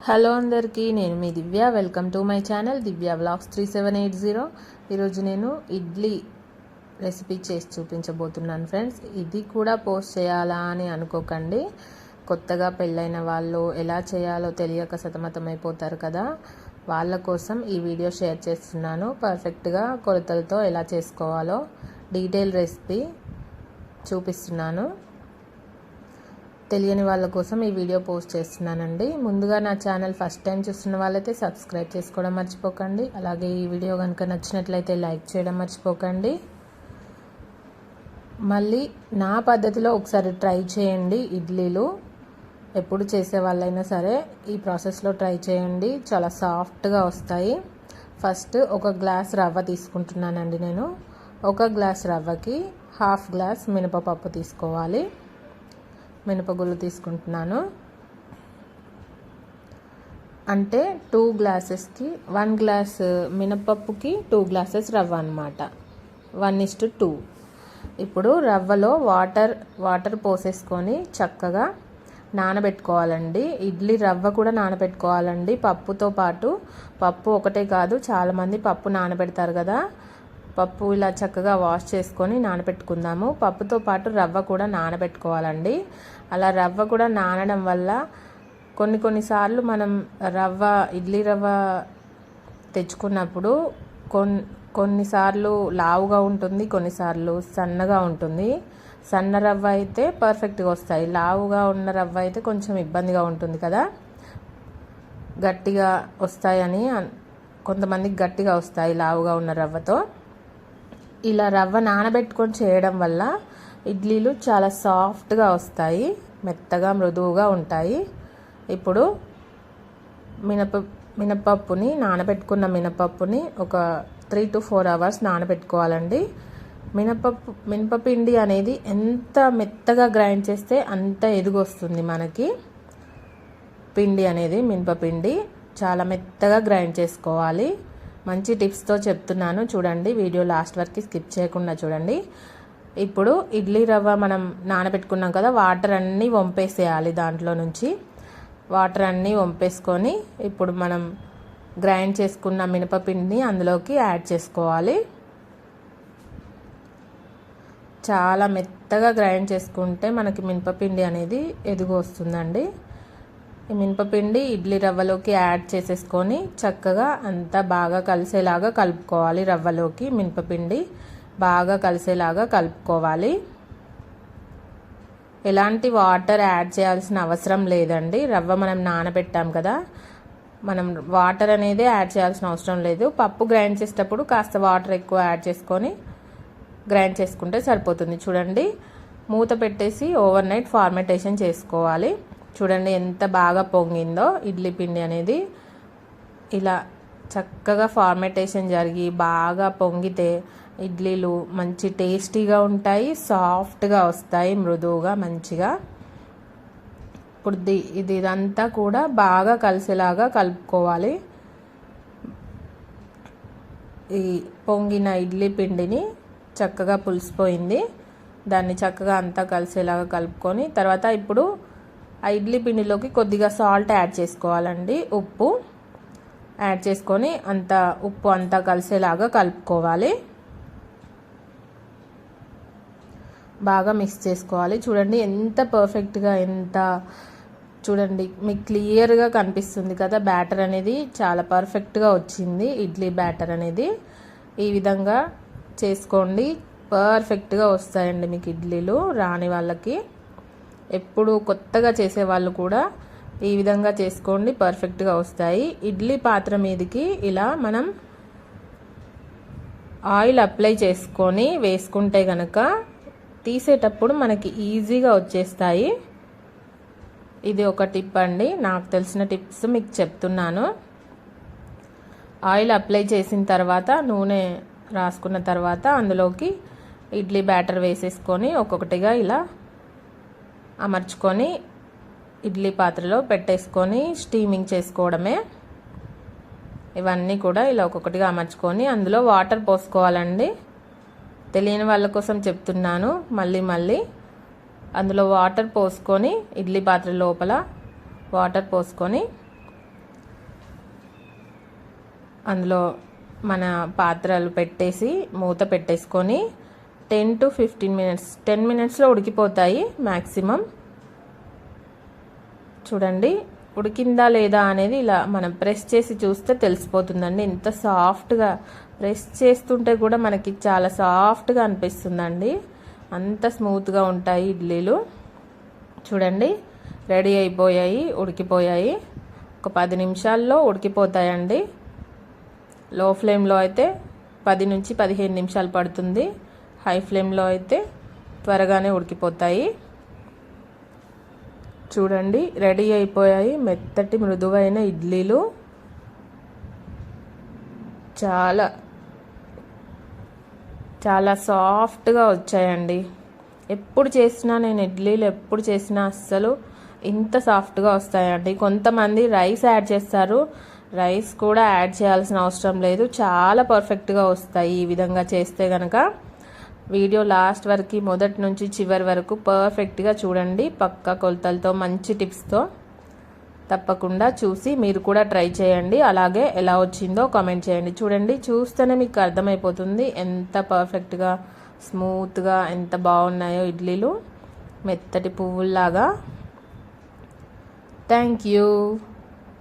Hello అందరికీ నేను మీ Divya. Welcome to my channel Divya vlogs three seven eight zero. ఈరోజు నేను ఇడ్లీ రెసిపీ చేసి చూపించబోతున్నాను ఫ్రెండ్స్. ఇది కూడా పోస్ట్ చేయాలా అని అనుకోకండి. కొత్తగా పెళ్ళైన వాళ్ళు ఎలా చేయాలో తెలియక సతమతమైపోతారు కదా. వాళ్ళ కోసం ఈ వీడియో షేర్ చేస్తున్నాను. పర్ఫెక్ట్గా కొలతలతో ఎలా చేసుకోవాలో డీటెయిల్ రెసిపీ చూపిస్తున్నాను. తెలియని వాళ్ళ కోసం ఈ వీడియో పోస్ట్ చేస్తున్నానండి. ముందుగా నా ఛానల్ ఫస్ట్ టైం చూస్తున్న వాళ్ళైతే సబ్స్క్రైబ్ చేసుకోవడం మర్చిపోకండి. అలాగే ఈ వీడియో కనుక నచ్చినట్లయితే లైక్ చేయడం మర్చిపోకండి. మళ్ళీ నా పద్ధతిలో ఒకసారి ట్రై చేయండి ఇడ్లీలు. ఎప్పుడు చేసే వాళ్ళైనా సరే ఈ ప్రాసెస్లో ట్రై చేయండి. చాలా సాఫ్ట్గా వస్తాయి. ఫస్ట్ ఒక గ్లాస్ రవ్వ తీసుకుంటున్నానండి నేను. ఒక గ్లాస్ రవ్వకి హాఫ్ గ్లాస్ మినపపప్పు తీసుకోవాలి. మినపగుళ్ళు తీసుకుంటున్నాను. అంటే టూ గ్లాసెస్కి వన్ గ్లాస్ మినపప్పుకి టూ గ్లాసెస్ రవ్వ అనమాట వన్ ఇస్ టు టూ. ఇప్పుడు రవ్వలో వాటర్ వాటర్ పోసేసుకొని చక్కగా నానబెట్టుకోవాలండి. ఇడ్లీ రవ్వ కూడా నానబెట్టుకోవాలండి. పప్పుతో పాటు పప్పు ఒకటే కాదు చాలామంది పప్పు నానబెడతారు కదా. పప్పు ఇలా చక్కగా వాష్ చేసుకొని నానబెట్టుకుందాము. పప్పుతో పాటు రవ్వ కూడా నానబెట్టుకోవాలండి. అలా రవ్వ కూడా నానడం వల్ల కొన్ని కొన్నిసార్లు మనం రవ్వ ఇడ్లీ రవ్వ తెచ్చుకున్నప్పుడు కొన్ కొన్నిసార్లు లావుగా ఉంటుంది కొన్నిసార్లు సన్నగా ఉంటుంది. సన్న రవ్వ అయితే పర్ఫెక్ట్గా వస్తాయి. లావుగా ఉన్న రవ్వ అయితే కొంచెం ఇబ్బందిగా ఉంటుంది కదా. గట్టిగా వస్తాయని కొంతమందికి గట్టిగా వస్తాయి లావుగా ఉన్న రవ్వతో. ఇలా రవ్వ నానబెట్టుకొని చేయడం వల్ల ఇడ్లీలు చాలా సాఫ్ట్గా వస్తాయి మెత్తగా మృదువుగా ఉంటాయి. ఇప్పుడు మినప మినపప్పుని నానబెట్టుకున్న మినపప్పుని ఒక త్రీ టు ఫోర్ అవర్స్ నానబెట్టుకోవాలండి. మినపప్పు మినపపిండి అనేది ఎంత మెత్తగా గ్రైండ్ చేస్తే అంత ఎదుగొస్తుంది మనకి. పిండి అనేది మినపపిండి చాలా మెత్తగా గ్రైండ్ చేసుకోవాలి. మంచి టిప్స్తో చెప్తున్నాను. చూడండి వీడియో లాస్ట్ వరకు స్కిప్ చేయకుండా చూడండి. ఇప్పుడు ఇడ్లీ రవ్వ మనం నానబెట్టుకున్నాం కదా వాటర్ అన్నీ వంపేసేయాలి దాంట్లో నుంచి. వాటర్ అన్నీ వంపేసుకొని ఇప్పుడు మనం గ్రైండ్ చేసుకున్న మినపపిండిని అందులోకి యాడ్ చేసుకోవాలి. చాలా మెత్తగా గ్రైండ్ చేసుకుంటే మనకి మినపపిండి అనేది ఎదుగు వస్తుందండి ఈ మినపపిండి ఇడ్లీ రవ్వలోకి యాడ్ చేసేసుకొని చక్కగా అంతా బాగా కలిసేలాగా కలుపుకోవాలి రవ్వలోకి మినపపిండి. బాగా కలిసేలాగా కలుపుకోవాలి. ఎలాంటి వాటర్ యాడ్ చేయాల్సిన అవసరం లేదండి. రవ్వ మనం నానబెట్టాం కదా మనం వాటర్ అనేది యాడ్ చేయాల్సిన అవసరం లేదు. పప్పు గ్రైండ్ చేసేటప్పుడు కాస్త వాటర్ ఎక్కువ యాడ్ చేసుకొని గ్రైండ్ చేసుకుంటే సరిపోతుంది. చూడండి మూత పెట్టేసి ఓవర్ నైట్ ఫార్మెంటేషన్ చేసుకోవాలి. చూడండి ఎంత బాగా పొంగిందో ఇడ్లీ పిండి అనేది. ఇలా చక్కగా ఫార్మెటేషన్ జరిగి బాగా పొంగితే ఇడ్లీలు మంచి టేస్టీగా ఉంటాయి సాఫ్ట్గా వస్తాయి మృదువుగా మంచిగా. ఇప్పుడు ఇది ఇదంతా కూడా బాగా కలిసేలాగా కలుపుకోవాలి. ఈ పొంగిన ఇడ్లీ పిండిని చక్కగా పులిసిపోయింది. దాన్ని చక్కగా అంతా కలిసేలాగా కలుపుకొని తర్వాత ఇప్పుడు ఆ ఇడ్లీ పిండిలోకి కొద్దిగా సాల్ట్ యాడ్ చేసుకోవాలండి ఉప్పు. యాడ్ చేసుకొని అంత ఉప్పు అంతా కలిసేలాగా కలుపుకోవాలి. బాగా మిక్స్ చేసుకోవాలి. చూడండి ఎంత పర్ఫెక్ట్గా ఎంత చూడండి మీకు క్లియర్గా కనిపిస్తుంది కదా బ్యాటర్ అనేది చాలా పర్ఫెక్ట్గా వచ్చింది ఇడ్లీ బ్యాటర్ అనేది. ఈ విధంగా చేసుకోండి. పర్ఫెక్ట్గా వస్తాయండి మీకు ఇడ్లీలు రాని వాళ్ళకి. ఎప్పుడు కొత్తగా చేసేవాళ్ళు కూడా ఈ విధంగా చేసుకోండి పర్ఫెక్ట్గా వస్తాయి. ఇడ్లీ పాత్ర మీదకి ఇలా మనం ఆయిల్ అప్లై చేసుకొని వేసుకుంటే కనుక తీసేటప్పుడు మనకి ఈజీగా వచ్చేస్తాయి. ఇది ఒక టిప్ అండి. నాకు తెలిసిన టిప్స్ మీకు చెప్తున్నాను. ఆయిల్ అప్లై చేసిన తర్వాత నూనె రాసుకున్న తర్వాత అందులోకి ఇడ్లీ బ్యాటర్ వేసేసుకొని ఒక్కొక్కటిగా ఇలా అమర్చుకొని ఇడ్లీ పాత్రలో పెట్టేసుకొని స్టీమింగ్ చేసుకోవడమే. ఇవన్నీ కూడా ఇలా ఒక్కొక్కటిగా అమర్చుకొని అందులో వాటర్ పోసుకోవాలండి. తెలియని వాళ్ళ కోసం చెప్తున్నాను. మళ్ళీ మళ్ళీ అందులో వాటర్ పోసుకొని ఇడ్లీ పాత్ర లోపల వాటర్ పోసుకొని అందులో మన పాత్రలు పెట్టేసి మూత పెట్టేసుకొని ten to fifteen minutes. Ten మినిట్స్లో ఉడికిపోతాయి మ్యాక్సిమం చూడండి ఉడికిందా లేదా అనేది ఇలా మనం ప్రెస్ చేసి చూస్తే తెలిసిపోతుందండి. ఎంత సాఫ్ట్గా ప్రెస్ చేస్తుంటే కూడా మనకి చాలా సాఫ్ట్గా అనిపిస్తుందండి. అంత స్మూత్గా ఉంటాయి ఇడ్లీలు. చూడండి రెడీ అయిపోయాయి ఉడికిపోయాయి. ఒక పది నిమిషాల్లో ఉడికిపోతాయండి. లో ఫ్లేమ్లో అయితే పది నుంచి పదిహేను నిమిషాలు పడుతుంది. హై ఫ్లేమ్లో అయితే త్వరగానే ఉడికిపోతాయి. చూడండి రెడీ అయిపోయాయి. మెత్తటి మృదువైన ఇడ్లీలు. చాలా చాలా సాఫ్ట్గా వచ్చాయండి. ఎప్పుడు చేసినా నేను ఇడ్లీలు ఎప్పుడు చేసినా అస్సలు ఇంత సాఫ్ట్గా వస్తాయండి. కొంతమంది రైస్ యాడ్ చేస్తారు. రైస్ కూడా యాడ్ చేయాల్సిన అవసరం లేదు. చాలా పర్ఫెక్ట్గా వస్తాయి ఈ విధంగా చేస్తే కనుక వీడియో లాస్ట్ వరకు మొదటి నుంచి చివరి వరకు పర్ఫెక్ట్గా చూడండి. పక్క కొలతలతో మంచి టిప్స్తో. తప్పకుండా చూసి మీరు కూడా ట్రై చేయండి. అలాగే ఎలా వచ్చిందో కామెంట్ చేయండి. చూడండి చూస్తేనే మీకు అర్థమైపోతుంది ఎంత పర్ఫెక్ట్గా స్మూత్గా ఎంత బాగున్నాయో ఇడ్లీలు. మెత్తటి పువ్వుల్లాగా. Thank you